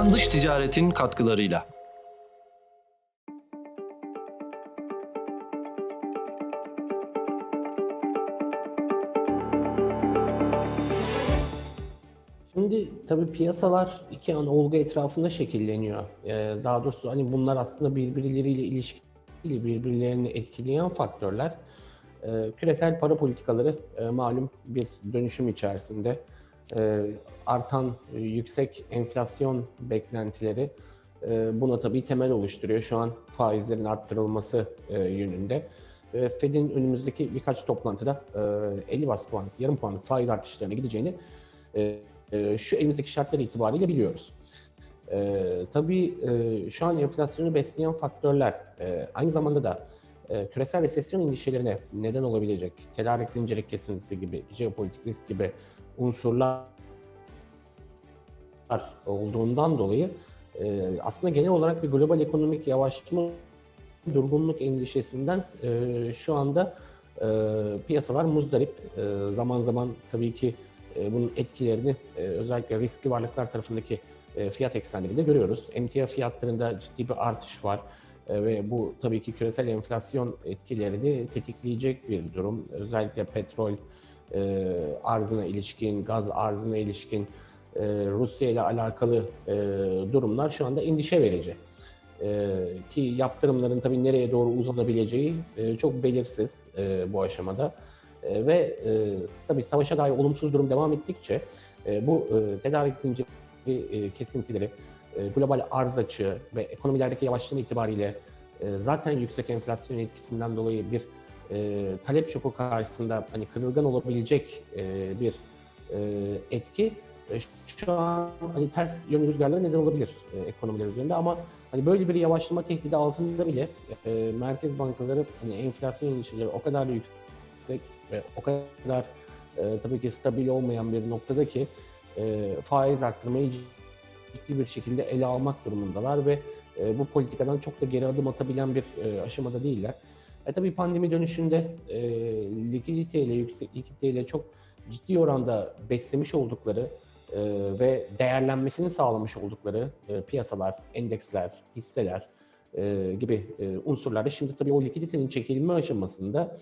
Doğan Dış Ticaret'in katkılarıyla. Şimdi tabii piyasalar iki ana olgu etrafında şekilleniyor. Ee, daha doğrusu hani bunlar aslında birbirleriyle ilişkili, birbirlerini etkileyen faktörler. Ee, küresel para politikaları e, malum bir dönüşüm içerisinde. Ee, artan e, yüksek enflasyon beklentileri e, buna tabii temel oluşturuyor. Şu an faizlerin arttırılması e, yönünde. Fed'in önümüzdeki birkaç toplantıda e, 50 bas puan, yarım puanlık faiz artışlarına gideceğini şu elimizdeki şartlar itibariyle biliyoruz. Tabii şu an enflasyonu besleyen faktörler aynı zamanda da küresel resesyon endişelerine neden olabilecek tedarik zinciri kesintisi gibi, jeopolitik risk gibi unsurlar olduğundan dolayı e, aslında genel olarak bir global ekonomik yavaşlama durgunluk endişesinden e, şu anda e, piyasalar muzdarip. E, zaman zaman tabii ki e, bunun etkilerini e, özellikle riskli varlıklar tarafındaki e, fiyat eksenlerinde görüyoruz. Emtia fiyatlarında ciddi bir artış var e, ve bu tabii ki küresel enflasyon etkilerini tetikleyecek bir durum. Özellikle petrol e, arzına ilişkin, gaz arzına ilişkin e, Rusya ile alakalı e, durumlar şu anda endişe verici. E, ki yaptırımların tabii nereye doğru uzanabileceği e, çok belirsiz e, bu aşamada. E, ve e, tabii savaşa dair olumsuz durum devam ettikçe e, bu e, tedarik zinciri e, kesintileri, e, global arz açığı ve ekonomilerdeki yavaşlama itibariyle e, zaten yüksek enflasyon etkisinden dolayı bir e, talep şoku karşısında hani kırılgan olabilecek e, bir e, etki e, şu an hani ters yönlü rüzgarlara neden olabilir e, ekonomiler üzerinde ama hani böyle bir yavaşlama tehdidi altında bile e, merkez bankaları hani enflasyon endişeleri o kadar da yüksek ve o kadar e, tabii ki stabil olmayan bir noktada ki e, faiz arttırmayı ciddi bir şekilde ele almak durumundalar ve e, bu politikadan çok da geri adım atabilen bir e, aşamada değiller. E tabii pandemi dönüşünde e, likiditeyle, yüksek likiditeyle çok ciddi oranda beslemiş oldukları e, ve değerlenmesini sağlamış oldukları e, piyasalar, endeksler, hisseler e, gibi e, unsurlarda şimdi tabii o likiditenin çekilme aşamasında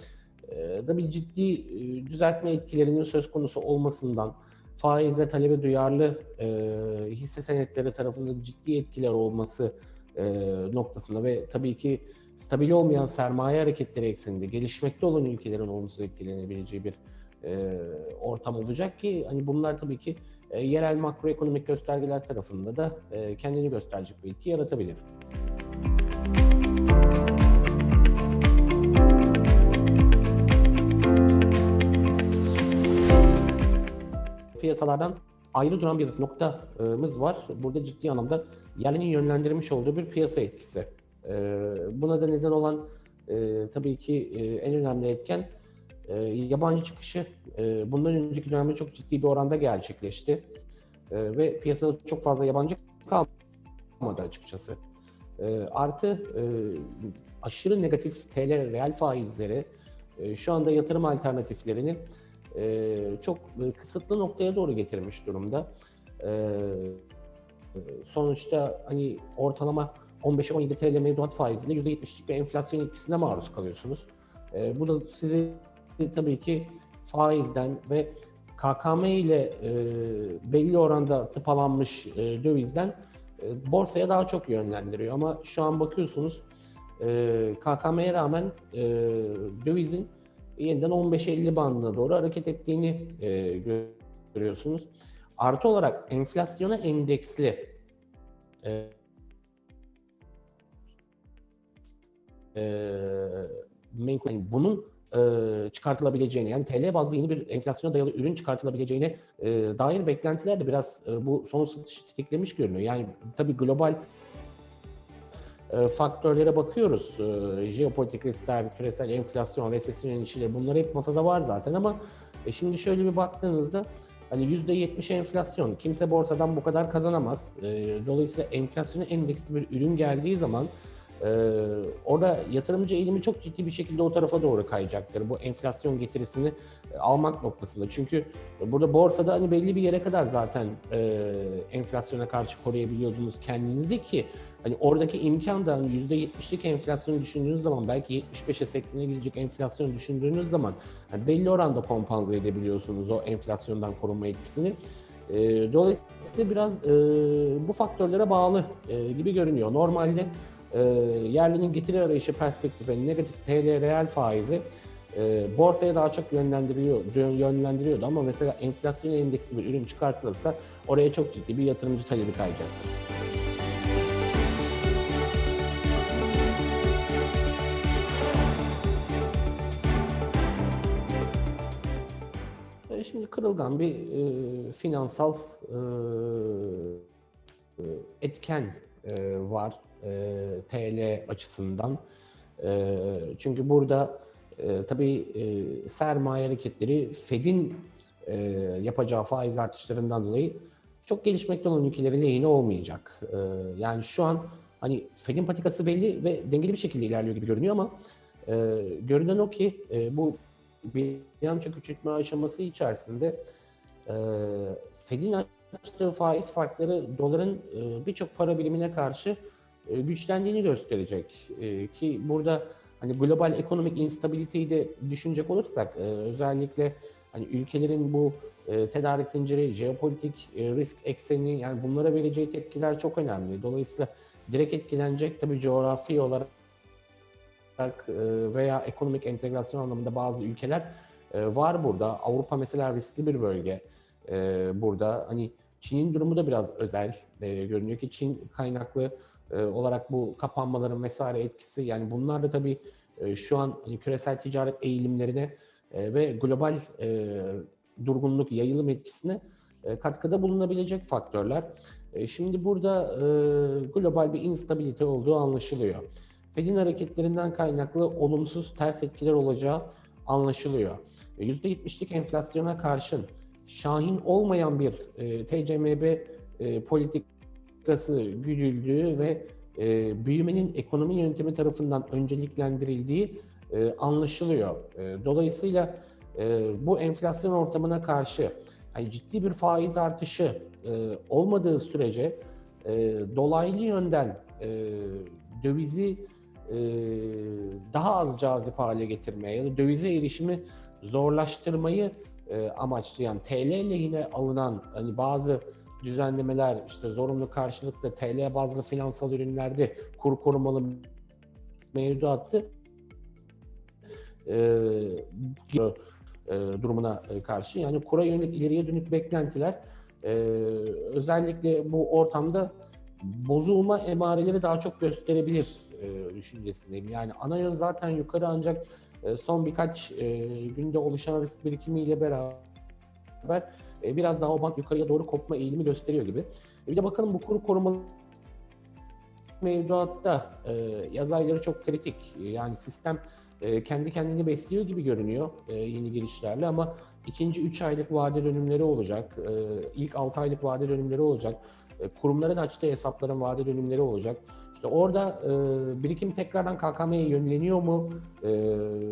e, tabii ciddi e, düzeltme etkilerinin söz konusu olmasından, faizle talebe duyarlı e, hisse senetleri tarafından ciddi etkiler olması noktasında ve tabii ki stabil olmayan sermaye hareketleri ekseninde gelişmekte olan ülkelerin olumsuz etkilenebileceği bir e, ortam olacak ki hani bunlar tabii ki e, yerel makroekonomik göstergeler tarafında da e, kendini gösterecek bir etki yaratabilir. piyasalardan ayrı duran bir noktamız var. Burada ciddi anlamda yerlinin yönlendirmiş olduğu bir piyasa etkisi. Ee, buna da neden olan e, tabii ki e, en önemli etken e, yabancı çıkışı. Bundan önceki dönemde çok ciddi bir oranda gerçekleşti. Ve piyasada çok fazla yabancı kalmadı açıkçası. Artı aşırı negatif TL reel faizleri şu anda yatırım alternatiflerini çok kısıtlı noktaya doğru getirmiş durumda. Sonuçta hani ortalama 15-17 TL mevduat faiziyle %70'lik bir enflasyon etkisine maruz kalıyorsunuz. Bu da sizi tabii ki faizden ve KKM ile belli oranda tıpalanmış dövizden borsaya daha çok yönlendiriyor. Ama şu an bakıyorsunuz KKM'ye rağmen dövizin yeniden 15-50 bandına doğru hareket ettiğini e, görüyorsunuz. Artı olarak enflasyona endeksli e, e, menkul, yani bunun e, çıkartılabileceğine yani TL bazlı yeni bir enflasyona dayalı ürün çıkartılabileceğine e, dair beklentiler de biraz e, bu son satışı tetiklemiş görünüyor. Yani tabii global faktörlere bakıyoruz. E, jeopolitik riskler, küresel enflasyon, resesyon endişeleri bunlar hep masada var zaten ama e, şimdi şöyle bir baktığınızda hani %70 enflasyon kimse borsadan bu kadar kazanamaz. Dolayısıyla enflasyona endeksli bir ürün geldiği zaman e, orada yatırımcı eğilimi çok ciddi bir şekilde o tarafa doğru kayacaktır. Bu enflasyon getirisini e, almak noktasında. Çünkü burada borsada hani belli bir yere kadar zaten e, enflasyona karşı koruyabiliyordunuz kendinizi ki hani oradaki imkan da hani %70'lik enflasyon düşündüğünüz zaman belki 75'e 80'e gidecek enflasyon düşündüğünüz zaman hani belli oranda kompanze edebiliyorsunuz o enflasyondan korunma etkisini. E, dolayısıyla biraz e, bu faktörlere bağlı e, gibi görünüyor. Normalde e, yerlinin getiri arayışı perspektifi, negatif TL reel faizi e, borsaya daha çok yönlendiriyor, yönlendiriyordu ama mesela enflasyon endeksli bir ürün çıkartılırsa oraya çok ciddi bir yatırımcı talebi kayacaktır. Şimdi kırılgan bir e, finansal e, e, etken e, var e, TL açısından. E, çünkü burada e, tabii e, sermaye hareketleri Fed'in e, yapacağı faiz artışlarından dolayı çok gelişmekte olan ülkelerin lehine olmayacak. E, yani şu an hani Fed'in patikası belli ve dengeli bir şekilde ilerliyor gibi görünüyor ama e, görünen o ki e, bu bilanço küçültme aşaması içerisinde e, Fed'in açtığı faiz farkları doların e, birçok para birimine karşı e, güçlendiğini gösterecek. E, ki burada hani global ekonomik instabiliteyi de düşünecek olursak e, özellikle hani ülkelerin bu e, tedarik zinciri, jeopolitik e, risk ekseni yani bunlara vereceği tepkiler çok önemli. Dolayısıyla direkt etkilenecek tabii coğrafi olarak olarak e, veya ekonomik entegrasyon anlamında bazı ülkeler e, var burada. Avrupa mesela riskli bir bölge e, burada. Hani Çin'in durumu da biraz özel görünüyor ki Çin kaynaklı olarak bu kapanmaların vesaire etkisi yani bunlar da tabii şu an hani küresel ticaret eğilimlerine ve global durgunluk, yayılım etkisine katkıda bulunabilecek faktörler. Şimdi burada global bir instabilite olduğu anlaşılıyor. Fed'in hareketlerinden kaynaklı olumsuz ters etkiler olacağı anlaşılıyor. %70'lik enflasyona karşın şahin olmayan bir e, TCMB e, politikası güdüldüğü ve e, büyümenin ekonomi yönetimi tarafından önceliklendirildiği e, anlaşılıyor. E, dolayısıyla e, bu enflasyon ortamına karşı yani ciddi bir faiz artışı e, olmadığı sürece e, dolaylı yönden e, dövizi e, daha az cazip hale getirmeye ya da dövize erişimi zorlaştırmayı e, amaçlayan TL lehine alınan hani bazı düzenlemeler işte zorunlu karşılıklı TL bazlı finansal ürünlerde kur korumalı mevduattı. E, e, durumuna karşı yani kura yönelik ileriye dönük beklentiler e, özellikle bu ortamda bozulma emareleri daha çok gösterebilir e, düşüncesindeyim. Yani ana yön zaten yukarı ancak e, son birkaç e, günde oluşan risk birikimiyle beraber e, biraz daha o bank yukarıya doğru kopma eğilimi gösteriyor gibi. E, bir de bakalım bu kuru korumalı mevduatta e, yaz ayları çok kritik. Yani sistem e, kendi kendini besliyor gibi görünüyor e, yeni girişlerle ama ikinci 3 aylık vade dönümleri olacak, e, ilk 6 aylık vade dönümleri olacak, kurumların açtığı hesapların vade dönümleri olacak. İşte orada e, birikim tekrardan KKM'ye yönleniyor mu e,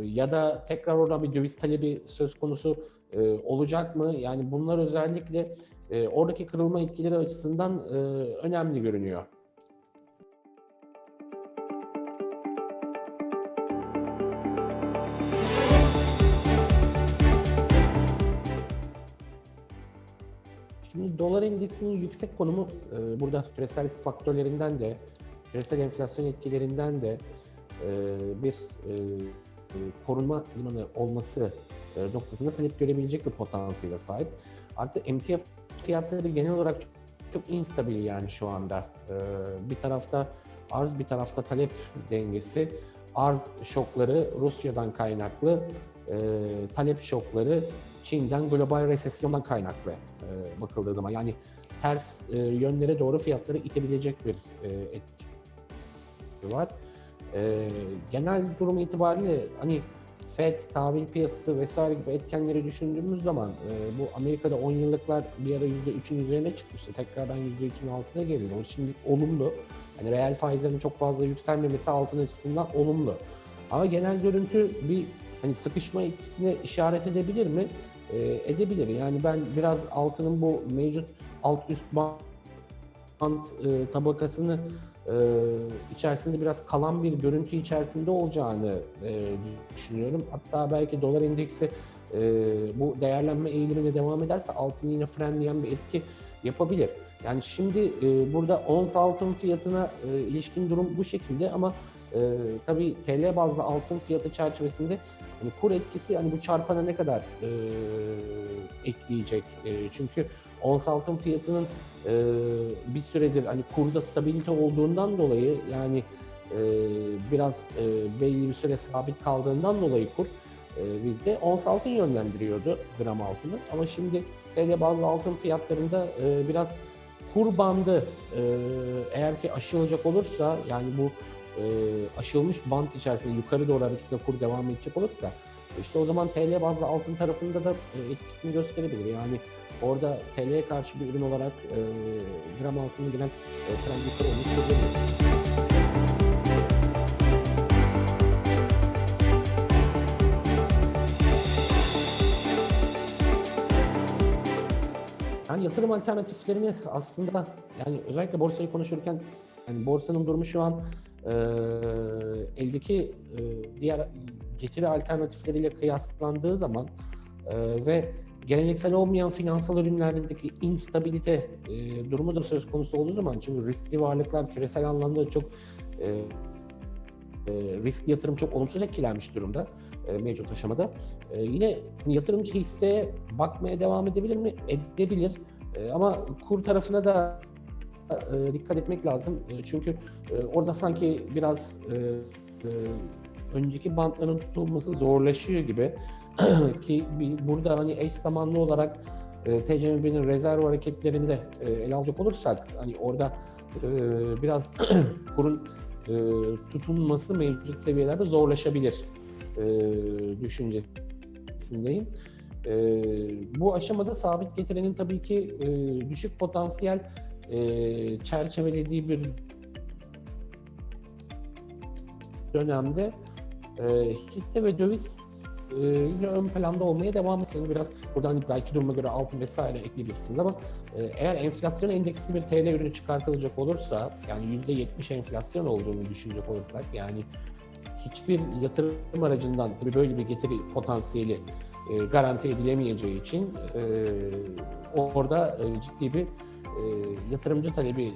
ya da tekrar orada bir döviz talebi söz konusu e, olacak mı? Yani bunlar özellikle e, oradaki kırılma etkileri açısından e, önemli görünüyor. Dolar endeksinin yüksek konumu e, burada küresel risk faktörlerinden de küresel enflasyon etkilerinden de e, bir e, e, korunma limanı olması e, noktasında talep görebilecek bir potansiyele sahip. Artı MTF fiyatları genel olarak çok, çok instabil yani şu anda. E, bir tarafta arz bir tarafta talep dengesi. Arz şokları Rusya'dan kaynaklı, e, talep şokları Çin'den global resesyondan kaynaklı e, bakıldığı zaman. Yani ters e, yönlere doğru fiyatları itebilecek bir e, etki var. E, genel durum itibariyle hani FED, tahvil piyasası vesaire gibi etkenleri düşündüğümüz zaman e, bu Amerika'da 10 yıllıklar bir ara %3'ün üzerine çıkmıştı. Tekrardan %3'ün altına geldi. O şimdi olumlu. hani reel faizlerin çok fazla yükselmemesi altın açısından olumlu. Ama genel görüntü bir hani sıkışma etkisine işaret edebilir mi? Ee, edebilir. Yani ben biraz altının bu mevcut alt üst band e, tabakasını e, içerisinde biraz kalan bir görüntü içerisinde olacağını e, düşünüyorum. Hatta belki dolar endeksi e, bu değerlenme eğilimine devam ederse altını yine frenleyen bir etki yapabilir. Yani şimdi e, burada ons altın fiyatına e, ilişkin durum bu şekilde ama e, tabii TL bazlı altın fiyatı çerçevesinde hani kur etkisi hani bu çarpana ne kadar e, ekleyecek? E, çünkü ons altın fiyatının e, bir süredir hani kurda stabilite olduğundan dolayı yani e, biraz e, belli bir süre sabit kaldığından dolayı kur e, bizde ons altın yönlendiriyordu gram altını. Ama şimdi TL bazı altın fiyatlarında e, biraz kur bandı e, eğer ki aşılacak olursa yani bu e, aşılmış band içerisinde yukarı doğru hareketle kur devam edecek olursa işte o zaman TL bazlı altın tarafında da e, etkisini gösterebilir. Yani orada TL'ye karşı bir ürün olarak e, gram altına giren e, trend yukarı. Yani yatırım alternatiflerini aslında yani özellikle borsayı konuşurken yani borsanın durumu şu an e, eldeki e, diğer getiri alternatifleriyle kıyaslandığı zaman e, ve geleneksel olmayan finansal ürünlerdeki instabilite e, durumu da söz konusu olduğu zaman çünkü riskli varlıklar küresel anlamda çok e, e, riskli yatırım çok olumsuz etkilenmiş durumda e, mevcut aşamada. E, yine yatırımcı hisseye bakmaya devam edebilir mi? Edebilir. E, ama kur tarafına da e, dikkat etmek lazım. E, çünkü e, orada sanki biraz önceki bantların tutulması zorlaşıyor gibi ki burada hani eş zamanlı olarak e, TCMB'nin rezerv hareketlerini de e, ele alacak olursak hani orada biraz kurun tutunması mevcut seviyelerde zorlaşabilir e, düşüncesindeyim. Bu aşamada sabit getirenin tabii ki düşük potansiyel e, çerçevelediği bir dönemde e, hisse ve döviz e, yine ön planda olmaya devam etsin. Biraz buradan hani belki duruma göre altın vesaire ekleyebilirsiniz ama e, eğer enflasyon endeksli bir TL ürünü çıkartılacak olursa yani %70 enflasyon olduğunu düşünecek olursak yani hiçbir yatırım aracından tabii böyle bir getiri potansiyeli e, garanti edilemeyeceği için e, orada e, ciddi bir e, yatırımcı talebi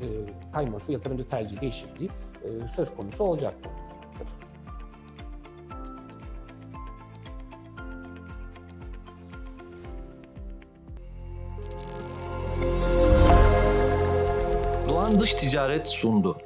e, kayması, yatırımcı tercih değişikliği e, söz konusu olacaktır. Doğan Dış Ticaret sundu.